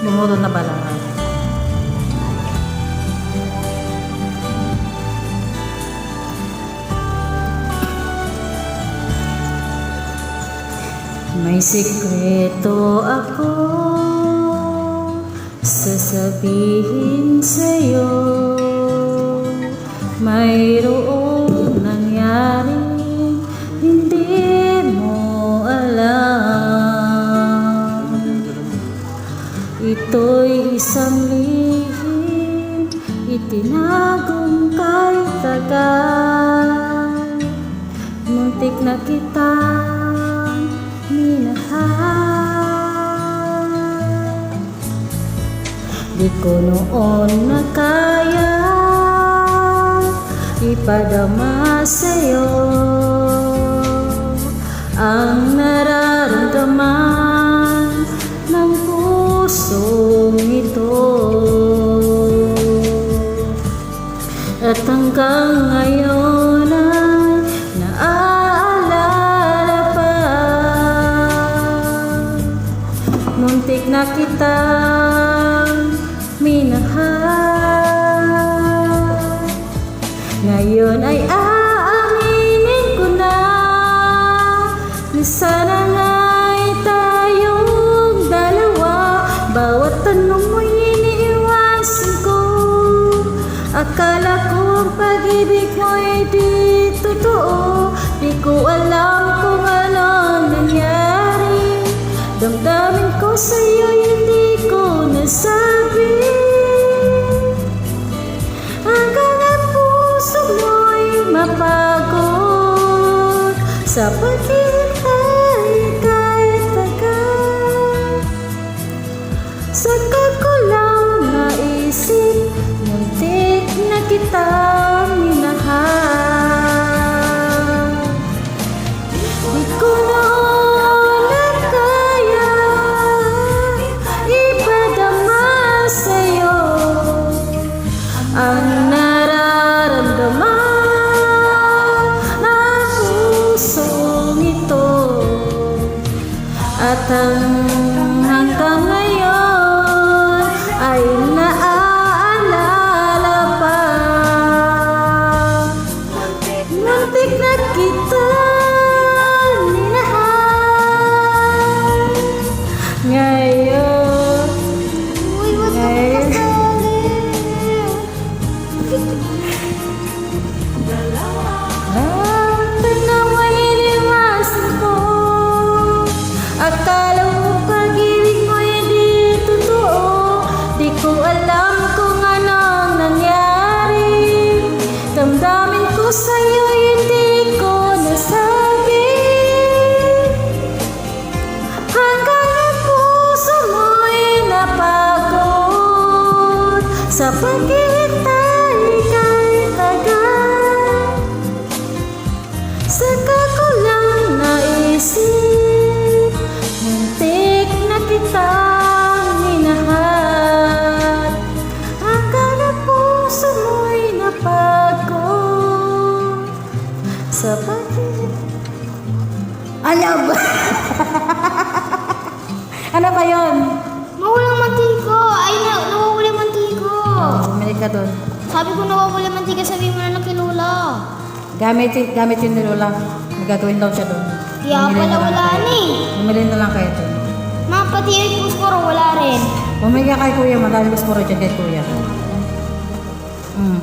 sumunod na balahan. May sikreto ako sasabihin sa'yo Mayroong Ito'y isang lihim itinagong kay tagal. Muntik na kitang minahal. Di ko noon na kaya ipadama sa'yo Ang nararamdaman pusong ito At hanggang ngayon Akala ko ang pag-ibig mo'y di totoo. Di ko alam kung ano nangyari. Damdamin ko sa'yo hindi ko nasabi. Hanggang ang puso mo'y mapagod. Sa paghihintay kitang minahal. Di na kaya Ipadama sa'yo Ang nararamdaman ng Muntik na kita Sa kay tagal Saka ko lang naisip Muntik na kitang minahal ang puso mo'y napagod Sa paghihintay Ano ba? Ka doon. Sabi ko nawawala yung mantika, sabi mo na kay Lola. Gamit, gamit yun ni Lola. Magagawin daw siya doon. Kaya Bumili pala na lang wala kayo. ni. Bumili na lang kayo doon. Mga pati yung pusporo, wala rin. Bumili ka kay kuya. Madami mas mura dyan kay kuya. Mm.